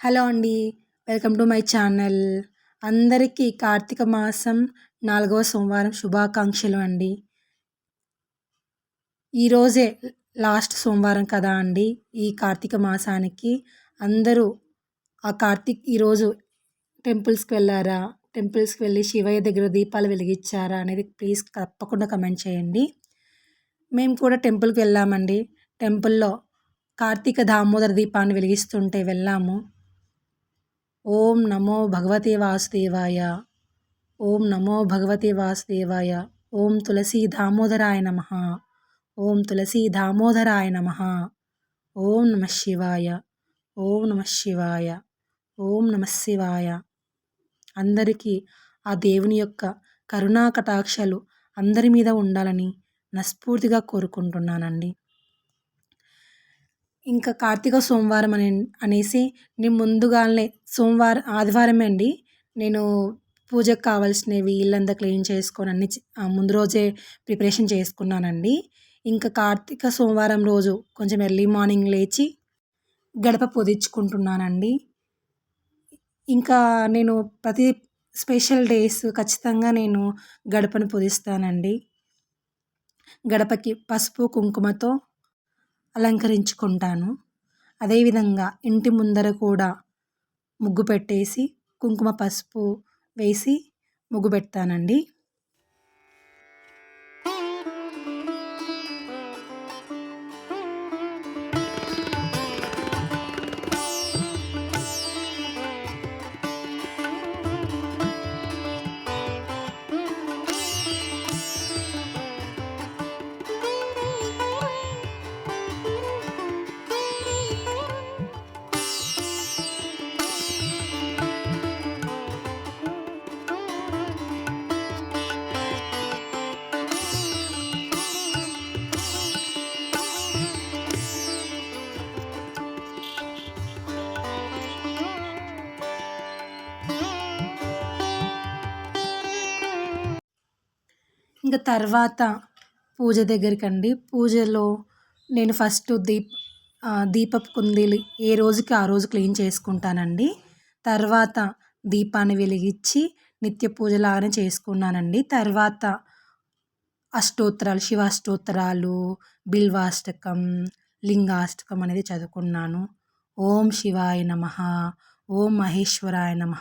Hello అండి. Welcome to my channel. అందరికీ కార్తీక మాసం నాలుగవ సోమవారం శుభాకాంక్షలు అండి. ఈరోజే లాస్ట్ సోమవారం కదా అండి ఈ కార్తీక మాసానికి. అందరూ ఆ కార్తీక్ ఈరోజు టెంపుల్స్కి వెళ్ళారా? టెంపుల్స్కి వెళ్ళి శివయ్య దగ్గర దీపాలు వెలిగించారా అనేది ప్లీజ్ తప్పకుండా కమెంట్ చేయండి. మేము కూడా టెంపుల్కి వెళ్ళామండి. టెంపుల్లో కార్తీక దామోదర దీపాన్ని వెలిగిస్తుంటే వెళ్ళాము. ఓం నమో భగవతే వాసుదేవాయ. ఓం నమో భగవతే వాసుదేవాయ. ఓం తులసి దామోదరాయ నమ. ఓం తులసి దామోదరాయ నమ. ఓం నమ శివాయ. ఓం నమ శివాయ. ఓం నమ శివాయ. అందరికీ ఆ దేవుని యొక్క కరుణా కటాక్షలు అందరి మీద ఉండాలని మనస్ఫూర్తిగా కోరుకుంటున్నానండి. ఇంకా కార్తీక సోమవారం అని అనేసి నేను ముందుగానే సోమవారం ఆదివారమే అండి. నేను పూజకు కావాల్సినవి ఇల్లంతా క్లీన్ చేసుకొని అన్ని ముందు రోజే ప్రిపరేషన్ చేసుకున్నానండి. ఇంకా కార్తీక సోమవారం రోజు కొంచెం ఎర్లీ మార్నింగ్ లేచి గడప పొదించుకుంటున్నానండి ఇంకా నేను ప్రతి స్పెషల్ డేస్ ఖచ్చితంగా నేను గడపను పొదిస్తానండి. గడపకి పసుపు కుంకుమతో అలంకరించుకుంటాను. అదేవిధంగా ఇంటి ముందర కూడా ముగ్గు పెట్టేసి కుంకుమ పసుపు వేసి ముగ్గు పెడతానండి. ఇంకా తర్వాత పూజ దగ్గరికి అండి పూజలో నేను ఫస్ట్ దీప్ దీపపు కుందీలు ఏ రోజుకి ఆ రోజు క్లీన్ చేసుకుంటానండి. తర్వాత దీపాన్ని వెలిగించి నిత్య పూజలాగానే చేసుకున్నానండి. తర్వాత అష్టోత్తరాలు శివాష్టోత్తరాలు బిల్వాష్టకం లింగాష్టకం అనేది చదువుకున్నాను. ఓం శివాయ నమ ఓం మహేశ్వరాయ నమ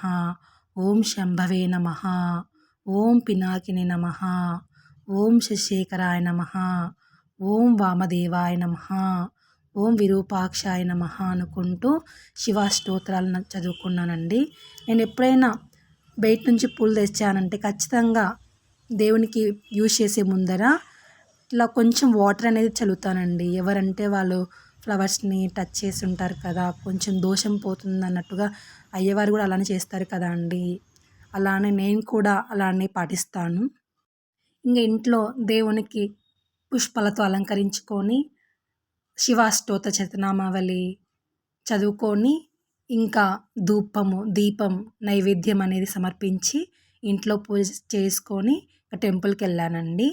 ఓం శంభవే నమ ఓం పినాకిని నమ ఓం శశేఖరాయ నమ. ఓం వామదేవాయ నమ. ఓం విరూపాక్షాయ నమ అనుకుంటూ శివ స్తోత్రాలను చదువుకున్నానండి. నేను ఎప్పుడైనా బయట నుంచి పూలు తెచ్చానంటే ఖచ్చితంగా దేవునికి యూజ్ చేసే ముందర ఇట్లా కొంచెం వాటర్ అనేది చల్లుతానండి. ఎవరంటే వాళ్ళు ఫ్లవర్స్ని టచ్ చేసి ఉంటారు కదా కొంచెం దోషం పోతుంది అన్నట్టుగా అయ్యవారు కూడా అలానే చేస్తారు కదా అండి. అలానే నేను కూడా అలానే పాటిస్తాను. ఇంకా ఇంట్లో దేవునికి పుష్పాలతో అలంకరించుకొని శివాష్టోత శతనామావళి చదువుకొని ఇంకా ధూపము దీపం నైవేద్యం అనేది సమర్పించి ఇంట్లో పూజ చేసుకొని టెంపుల్కి వెళ్ళానండి.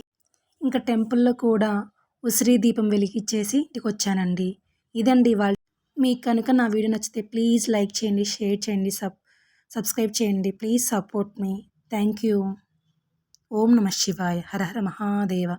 ఇంకా టెంపుల్లో కూడా ఉసిరి దీపం వెలిగించేసి ఇంటికి వచ్చానండి. ఇదండి వాళ్ళు మీకు కనుక నా వీడియో నచ్చితే ప్లీజ్ లైక్ చేయండి షేర్ చేయండి సబ్ సబ్స్క్రైబ్ చేయండి. Please support me. Thank you. ఓం నమ శివాయ. హర హర మహాదేవ.